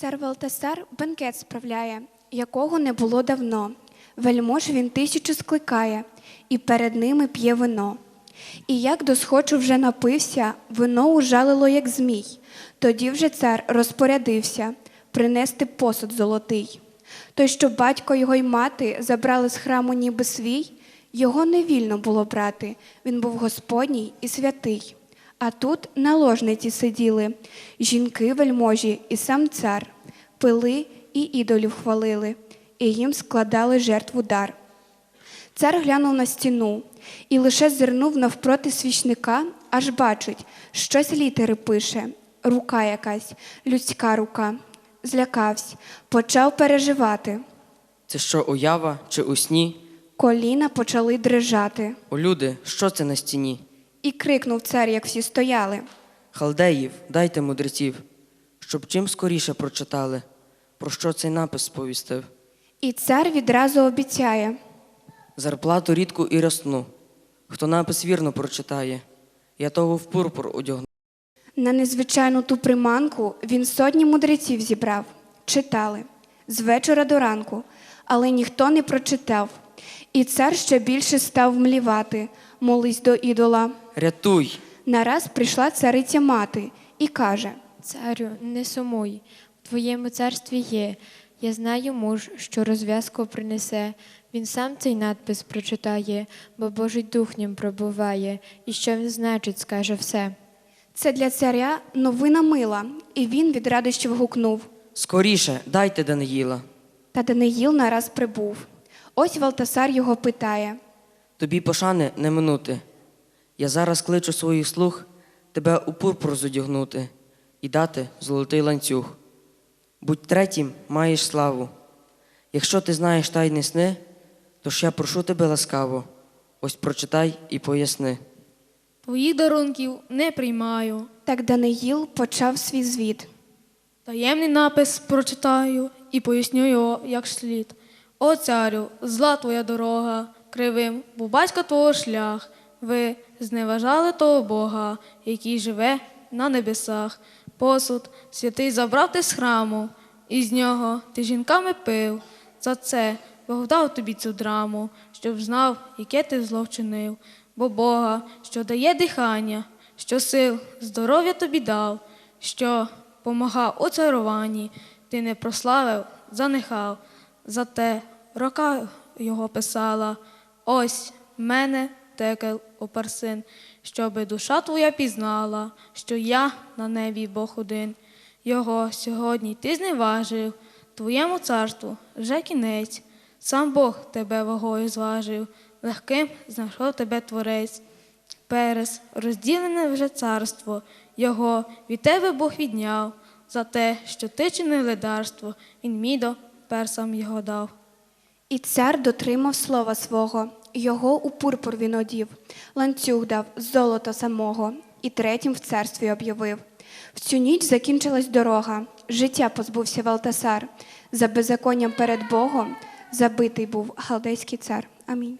Цар Валтасар бенкет справляє, якого не було давно. Вельмож він тисячу скликає, і перед ними п'є вино. І як досхочу вже напився, вино ужалило, як змій. Тоді вже цар розпорядився принести посуд золотий. Той, що батько його й мати забрали з храму ніби свій, його не вільно було брати, він був Господній і святий. А тут наложниці сиділи, жінки вельможі і сам цар, пили і ідолів хвалили, і їм складали жертву дар. Цар глянув на стіну і лише зирнув навпроти свічника, аж бачить, щось літери пише, рука якась, людська рука. Злякався, почав переживати. Це що, уява чи у сні? Коліна почали дрижати. О, люди, що це на стіні? І крикнув цар, як всі стояли. Халдеїв, дайте мудреців, щоб чим скоріше прочитали, про що цей напис сповістив. І цар відразу обіцяє. Зарплату рідку і рясну. Хто напис вірно прочитає, я того в пурпур одягну. На незвичайну ту приманку він сотні мудреців зібрав, читали з вечора до ранку, але ніхто не прочитав. І цар ще більше став млівати, молись до ідола. Рятуй! Нараз прийшла цариця мати і каже: Царю, не сумуй, в твоєму царстві є. Я знаю муж, що розв'язку принесе. Він сам цей надпис прочитає, бо Божий дух ним пробуває, і що він значить, скаже все. Це для царя новина мила, і він від радощів гукнув. Скоріше, дайте Даниїла. Та Даниїл нараз прибув. Ось Валтасар його питає. Тобі пошани не минути. Я зараз кличу своїх слуг тебе у пурпур зодягнути і дати золотий ланцюг. Будь третім, маєш славу. Якщо ти знаєш тайні сни, то ж я прошу тебе ласкаво, ось прочитай і поясни. Твоїх дарунків не приймаю. Так Даниїл почав свій звіт. Таємний напис прочитаю і поясню його як слід. О царю, зла твоя дорога, кривим, був батька твого шлях. Ви зневажали того Бога, який живе на небесах. Посуд святий забрав ти з храму, і з нього ти жінками пив. За це Бог дав тобі цю драму, щоб знав, яке ти зло вчинив. Бо Бога, що дає дихання, що сил, здоров'я тобі дав, що помагав у царуванні, ти не прославив, занехав. Зате рука його писала: ось мене текел опарсин, щоби душа твоя пізнала, що я на небі Бог один. Його сьогодні ти зневажив, твоєму царству вже кінець. Сам Бог тебе вагою зважив, легким знайшов тебе творець. Перес, розділене вже царство, його від тебе Бог відняв. За те, що ти чинив ледарство, він мідо персам його дав. І цар дотримав слова свого, його у пурпур він одів, ланцюг дав золото самого, і третім в царстві об'явив. В цю ніч закінчилась дорога, життя позбувся Валтасар. За беззаконням перед Богом забитий був галдейський цар. Амінь.